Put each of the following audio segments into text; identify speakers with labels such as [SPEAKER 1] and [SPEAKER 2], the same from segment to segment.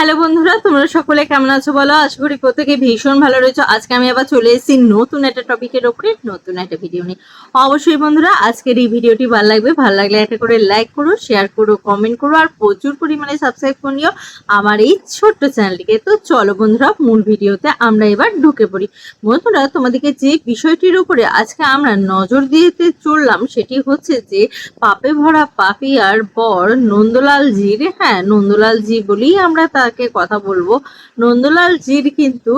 [SPEAKER 1] Hello বন্ধুরা, তোমরা সকলে কেমন আছো বলো? আশা করি প্রত্যেকে ভীষণ ভালো রয়েছে। আজকে আমি আবার চলে এসেছি নতুন একটা টপিকের ওপরে নতুন একটা ভিডিও নিয়ে। অবশ্যই বন্ধুরা, আজকের এই ভিডিওটি ভালো লাগবে। ভালো লাগলে একটা করে লাইক করো শেয়ার করো কমেন্ট করো, আর প্রচুর পরিমাণে সাবস্ক্রাইব করে নিও আমার এই ছোট্ট চ্যানেলটিকে তো চলো বন্ধুরা, মূল ভিডিওতে আমরা এবার ঢুকে পড়ি। বন্ধুরা, তোমাদেরকে যে বিষয়টির উপরে আজকে আমরা নজর দিতে চললাম, সেটি হচ্ছে যে পাপে ভরা পাপি আর বর নন্দলাল জির হ্যাঁ নন্দলাল জি বলেই আমরা তাকে কথা বলব। নন্দলাল জির কিন্তু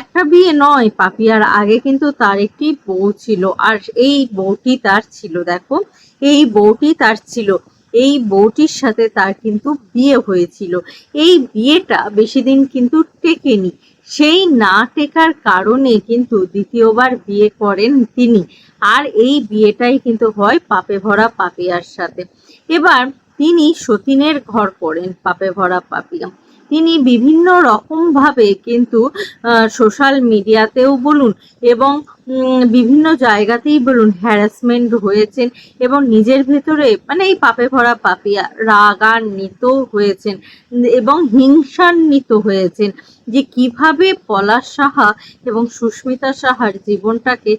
[SPEAKER 1] একটা বিয়ে নয়, পাপিয়ার আগে কিন্তু তার একটি বউ ছিল, আর এই বউটি তার ছিল, দেখো। এই বউটি তার ছিল, এই বউটির সাথে তার কিন্তু বিয়ে হয়েছিল। এই বিয়েটা বেশি দিন কিন্তু টেকেনি। সেই না টেকার কারণে কিন্তু দ্বিতীয়বার বিয়ে করেন তিনি, আর এই বিয়েটাই কিন্তু হয় পাপে ভরা পাপিয়ার সাথে। এবার তিনি সতীনের ঘর করেন, পাপে ভরা পাপিয়া। তিনি বিভিন্ন রকমভাবে কিন্তু সোশ্যাল মিডিয়াতেও বলুন এবং বিভিন্ন জায়গাতেই বলুন হ্যারাসমেন্ট হয়েছেন এবং নিজের ভেতরে মানে এই পাপে ভরা পাপিয়া রাগান্বিত হয়েছেন এবং হিংসান্বিত হয়েছেন যে কীভাবে পলাশ সাহা এবং সুস্মিতা সাহার জীবনটাকে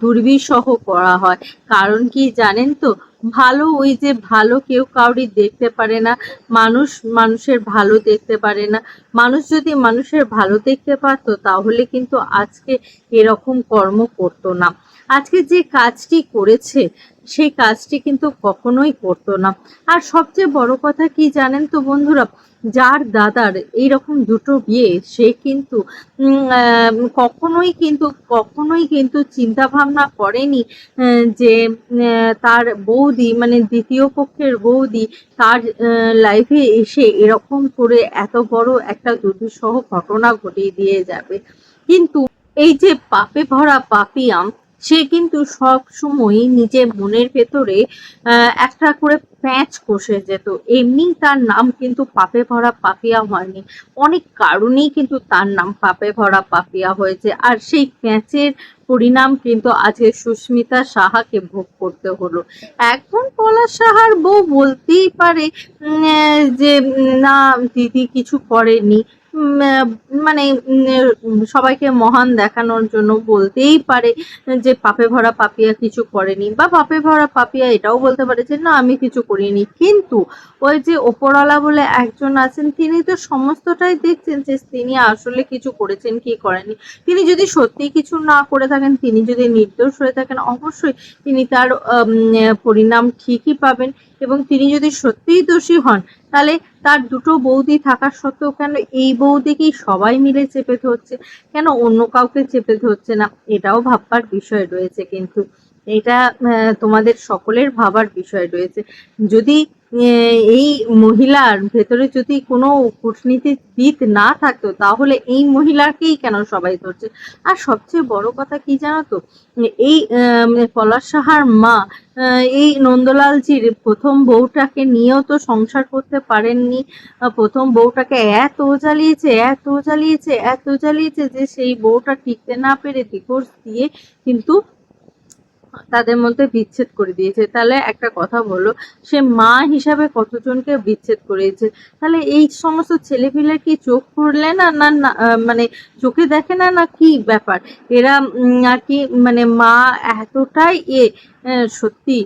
[SPEAKER 1] দুর্বিষহ করা হয়। কারণ কি জানেন তো? ভালো, ওই যে ভালো কেউ কাউরি দেখতে পারে না। মানুষ মানুষের ভালো দেখতে পারে না। মানুষ যদি মানুষের ভালো দেখতে পারতো, তাহলে কিন্তু আজকে এরকম কর্ম করতো না। আজকে যে কাজটি করেছে, সেই কাজটি কিন্তু কখনোই করতো না। আর সবচেয়ে বড় কথা কি জানেন তো বন্ধুরা? যার দাদার এইরকম দুটো বিয়ে, সে কিন্তু কখনোই কিন্তু কখনোই কিন্তু চিন্তা ভাবনা করেনি যে তার বৌদি মানে দ্বিতীয় পক্ষের বৌদি, তার লাইফে এসে এরকম করে এত বড় একটা দুর্বিষহ ঘটনা ঘটিয়ে দিয়ে যাবে। কিন্তু এই যে পাপে ভরা পাপিয়াম সে কিন্তু সব সময় নিজের মনের ভেতরে একটা করে প্যাঁচ কষে যেত। এমনি তার নাম কিন্তু পাপে ভরা পাপিয়া হয়নি। অনেক কারণেই কিন্তু তার নাম পাপে ভরা পাপিয়া হয়েছে। আর সেই প্যাঁচের পরিণাম কিন্তু আজকে সুস্মিতা সাহাকে ভোগ করতে হলো। এখন পলাশ সাহার বউ বলতেই পারে যে, না, দিদি কিছু করেনি। মানে সবাইকে মহান দেখানোর জন্য বলতেই পারে যে পাপে ভরা পাপিয়া কিছু করেনি বা পাপে ভরা পাপিয়া এটাও বলতে পারে যে, না, আমি কিছু করিনি। কিন্তু ওই যে ওপরওয়ালা বলে একজন আছেন, তিনি তো সমস্তটাই দেখছেন যে তিনি আসলে কিছু করেছেন, কি করেনি তিনি যদি সত্যি কিছু না করে থাকেন, তিনি যদি নির্দোষ হয়ে থাকেন, অবশ্যই তিনি তার পরিণাম ঠিকই পাবেন এবং তিনি যদি সত্যিই দোষী হন তাহলে তার দুটো বৌদি থাকার সত্ত্বেও কেন এই বৌদিকেই সবাই মিলে চেপে ধরছে? কেন অন্য কাউকে চেপে ধরছে না? এটাও ভাববার বিষয় রয়েছে কিন্তু। এটা তোমাদের সকলের ভাবার বিষয় রয়েছে। যদি এই মহিলার ভেতরে যদি কোনো কূটনীতিবিদ না থাকতো, তাহলে এই মহিলাকেই কেন সবাই ধরছে? আর সবচেয়ে বড় কথা কি জানো তো? এই পলাশ সাহার মা এই নন্দলালজির প্রথম বউটাকে নিয়েও তো সংসার করতে পারেননি। প্রথম বউটাকে এত জ্বালিয়েছে এত জ্বালিয়েছে এত জ্বালিয়েছে যে সেই বউটা টিকতে না পেরে ডিভোর্স দিয়ে কিন্তু তাদের মধ্যে বিচ্ছেদ করে দিয়েছে। তাহলে একটা কথা বলো, সে মা হিসাবে কতজনকে বিচ্ছেদ করেছে? তাহলে এই সমস্ত ছেলেপিলে কি চোখ পড়লে না না মানে চোখে দেখে না না কি ব্যাপার? এরা আর কি মানে মা এতটাই এ সত্যি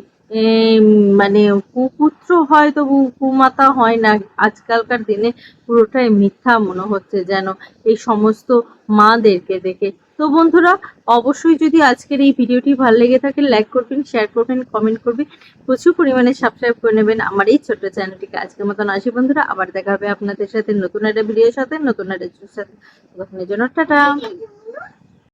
[SPEAKER 1] মানে কুপুত্র হয় তবু কুমাতা হয় না। আজকালকার দিনে পুরোটাই মিথ্যা মনে হচ্ছে যেন এই সমস্ত মাদেরকে দেখে। তো বন্ধুরা, অবশ্যই যদি আজকের এই ভিডিওটি ভালো লেগে থাকে লাইক করবেন শেয়ার করবেন কমেন্ট করবেন, প্রচুর পরিমাণে সাবস্ক্রাইব করে নেবেন আমার এই ছোট্ট চ্যানেলটিকে আজকের মতন আসি বন্ধুরা, আবার দেখা হবে আপনাদের সাথে নতুন একটা ভিডিওর সাথে, নতুন একটা সাথে। জন্য টাটা।